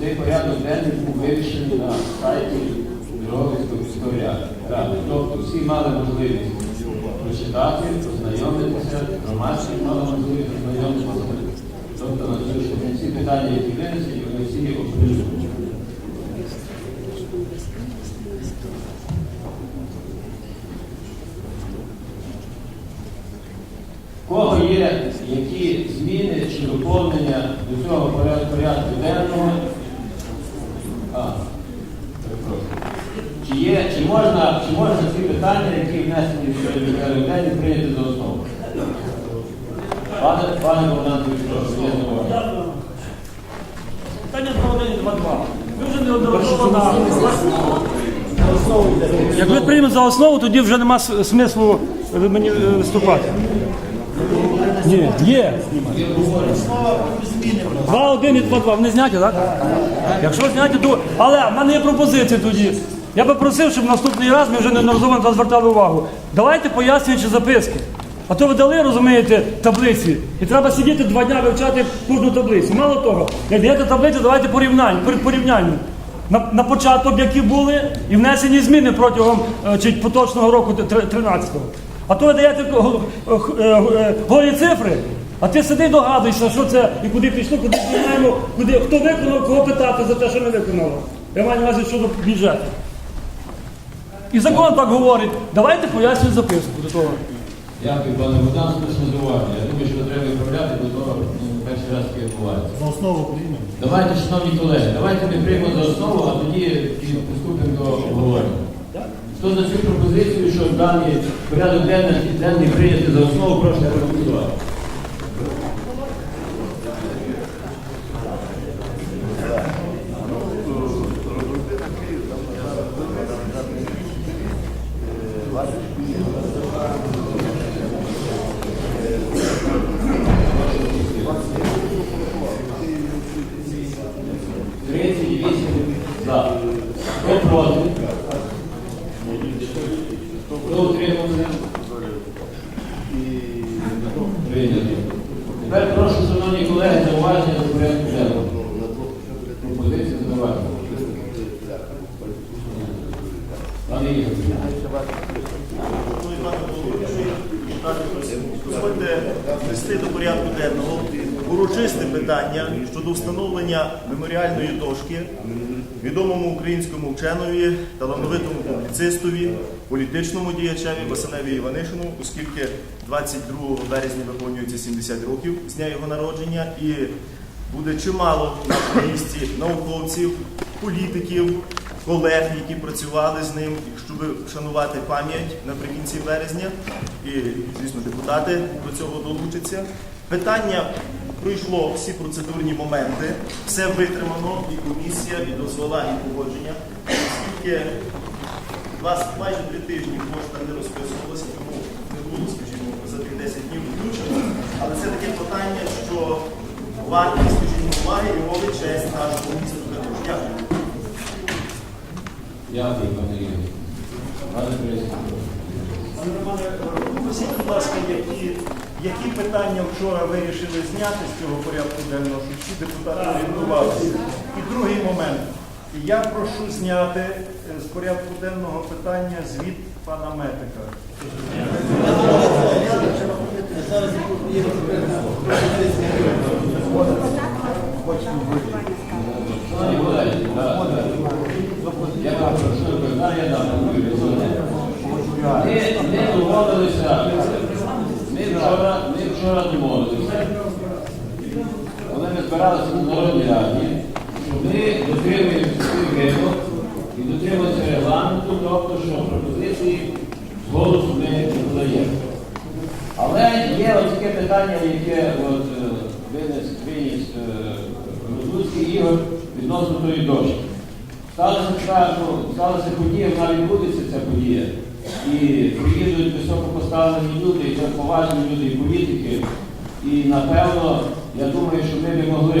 Цей порядок денний був вирішений на сайті Жовтівського міського ради. Тобто всі мали можливість прочитати, познайомитися, громадські мали можливість познайомитися. Тобто на всі питання, які винесені, вони всі є оприлюднені. кого є які зміни чи доповнення до цього порядку денного, чи є, чи можна, чи можна ці питання, які внесені в денний, прийняти за основу? Пане, пане Богдан прошу, є. Дякую. Питання 2.1.2.2. Ви вже неодноразово на основу. Як ви приймете за основу, тоді вже нема смислу е, мені е, виступати. Ні, є. 2.1 і 2.2. Вони зняті, так? Якщо зняті, то. Але в мене є пропозиція тоді. Я би просив, щоб наступний раз ми вже неодноразово на звертали увагу. Давайте пояснюючи записки. А то ви дали, розумієте, таблиці. І треба сидіти два дня вивчати кожну таблицю. Мало того, як даєте таблицю, давайте порівняння, перед. На, на початок, які були, і внесені зміни протягом е, чи поточного року 13-го. А то ви даєте е, е, голі цифри, а ти сиди і догадуйся, що це і куди пішло, куди знаємо, куди хто виконав, кого питати за те, що не виконало. Я маю на увазі щодо бюджету. І закон так говорить, давайте пояснюємо записку до того. Дякую, пане Богдан, слушне зауваження. Я думаю, що треба виправляти, бо то ну, перший раз таке відбувається. За основу приймемо. Давайте, шановні колеги, давайте ми приймемо за основу, а тоді приступимо до обговорення. Хто за цю пропозицію, що даний порядок денний, денний прийняти за основу, прошу проголосувати. Тридцять вісім за. Проти? Тепер прошу, шановні колеги, зауваження до порядку денного. Пропозиція зауваження. Пане Ігор. Дозвольте внести до порядку денного урочисте питання щодо встановлення меморіальної дошки відомому українському вченові, талановитому публіцистові, політичному діячеві Василеві Іванишину, оскільки 22 березня виповнюється 70 років з дня його народження, і буде чимало в нашому місті науковців, політиків, колег, які працювали з ним, щоб вшанувати пам'ять наприкінці березня. І, звісно, депутати до цього долучаться. Питання пройшло всі процедурні моменти, все витримано, і комісія, і дозвола, і погодження. Оскільки вас майже три тижні кошта не розписувалося, тому не було, скажімо, за тих 10 днів включено. Але це таке питання, що вартість, скажімо, уваги і мови честь нашого міста також. Дякую. Дякую, пане Ігор. Пане Борисович. Пане Романе, попросіть, будь ласка, які, які питання вчора вирішили зняти з цього порядку денного, щоб всі депутати орієнтувалися. І другий момент. Я прошу зняти е, з порядку денного питання звіт пана Метика. Я прошу, да, я дам. Ми, ми домовилися, ми вчора, ми вчора домовилися, коли ми збиралися на Народній Раді, ми дотримуємося цих вимог і дотримуємося регламенту, тобто, що пропозиції з голосу ми не подаємо. Але є ось таке питання, яке от, е, винес, виніс е, Розлуцький Ігор відносно тої дошки. Ну, сталася подія, вона відбудеться ця подія. І приїдуть високопоставлені люди, і поважні люди, і політики. І напевно, я думаю, що ми б могли.